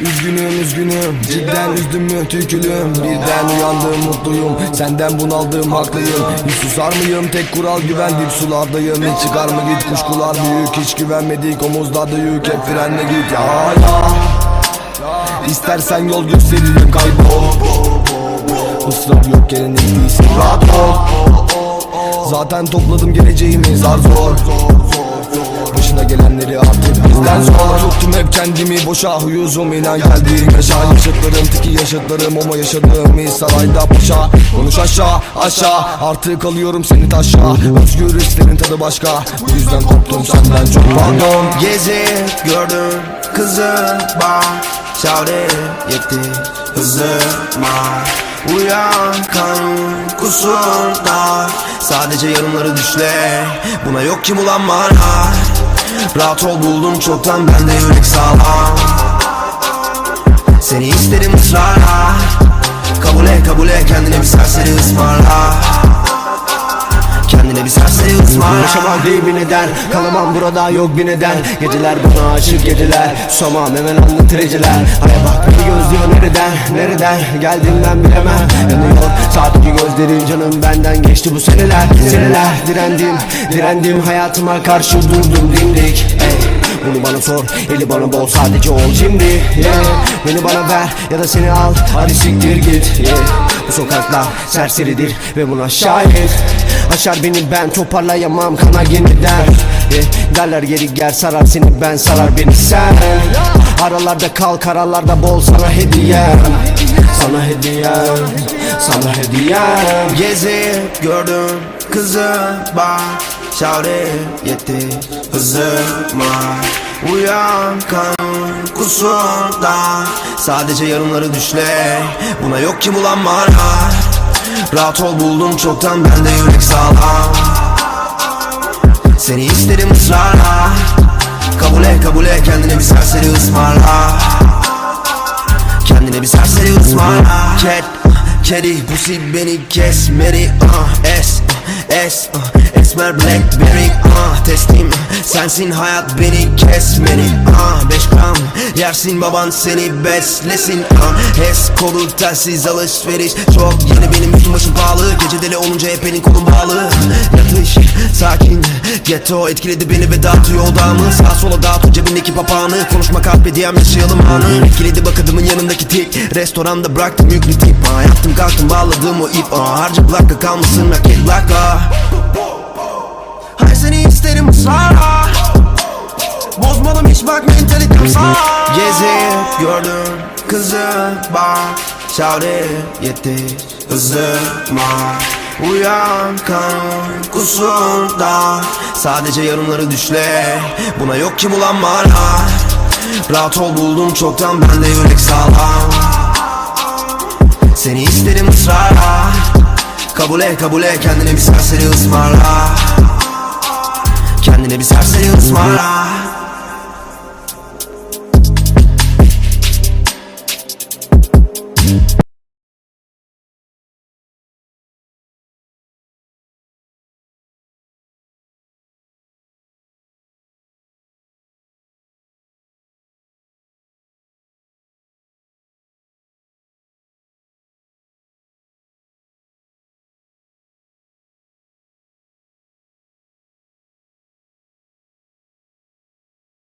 Üzgünüm üzgünüm. Cidden üzdüm mü? Tükülüm. Birden uyandım mutluyum. Senden bunaldım haklıyım. Hiç susar mıyım? Tek kural güven. Dip sulardayım. Hiç çıkar mı? Git kuşkular büyük hiç güvenmedik. Omuzlarda yük hep frenle git. Ya ya. İstersen yol gösteririm kaybol. Israr yok gelin değilsin. Rahat ol. Zaten topladım geleceğimi. Zar zor. Başına gelenleri artık bizden zor hep kendimi boşa huyuzum inan geldiğim yaşa Yaşıtlarım tiki yaşıtlarım ama yaşadığım sarayda paşa. Konuş aşağı aşağı. Artık alıyorum seni taşa. Özgür hislerin tadı başka. Bu yüzden koptum senden çok pardon. Gezip gördüm kızı bak Şavre yetti hızıma Uyan kanun kusurda Sadece yarımları düşle. Buna yok ki bulan var Rahat ol buldum çoktan bende yürek sağlam. Seni isterim ısrarla. Kabul et kabul et kendine bir serseri ısmarla. Kendine bir serseri ısmarla. Yaşamak değil bir neden Kalamam burada yok bir neden. Geceler bana aşık geceler Somam hemen anlatır eceler. Aya bak beni gözlüyor nereden Nereden? Geldiğimden bilemem. Yanıyor gözlerin canım benden geçti bu seneler Seneler direndim Direndim hayatıma karşı durdum dimdik Ey, bunu bana sor, eli bana bol sadece ol şimdi yeah. Beni bana ver ya da seni al, hadi siktir git yeah. Bu sokaklar serseridir ve buna şahit Aşar beni ben toparlayamam kana yeniden yeah. Derler geri gel sarar seni ben sarar beni sen Aralarda kal karalarda bol sana hediyem Sana hediyem Sana hediyem. Gezip gördüm kızı bak. Şavre yetti hızıma. Uyan kanun kusurda Sadece yarımları düşle. Buna yok ki bulan var Rahat ol buldum çoktan bende yürek sağlam. Seni isterim ısrarla. Kabul et kabul et kendine bir serseri ısmarla. Kendine bir serseri ısmarla. Cat, kedi, pussy beni kesmedi uh, S, uh, S, uh, Esmer Blackberry uh, Testim. Sensin hayat beni kesmedi uh, Beş gram. Yersin baban seni beslesin uh, HES kolu telsiz alışveriş. Çok yeni benim üstüm başım pahalı. Gece deli olunca hep elin kolun Yatış sakin. Ghetto etkiledi beni ve dağıtıyor odamı Sağa sola dağıtıyor cebindeki papağanı. Konuşma kahve diyem yaşayalım anı. Etkiledi bak adımın yanındaki tik Restoranda bıraktım yüklü tip. Ah, Yattım kalktım bağladım o ip. Ah, Harca plaka kalmasın nakit plaka Hay seni isterim ısrarla Bozmalım hiç bak mentalitem sağ Gezip gördüm kızı bak. Şavre yetti hızıma Uyan kanun kusurda. Sadece yarımları düşle. Buna yok ki bulan var Rahat ol buldum çoktan bende yürek sağlam. Seni isterim ısrarla Kabul et kabul et kendine bir serseri ısmarla. Kendine bir serseri ısmarla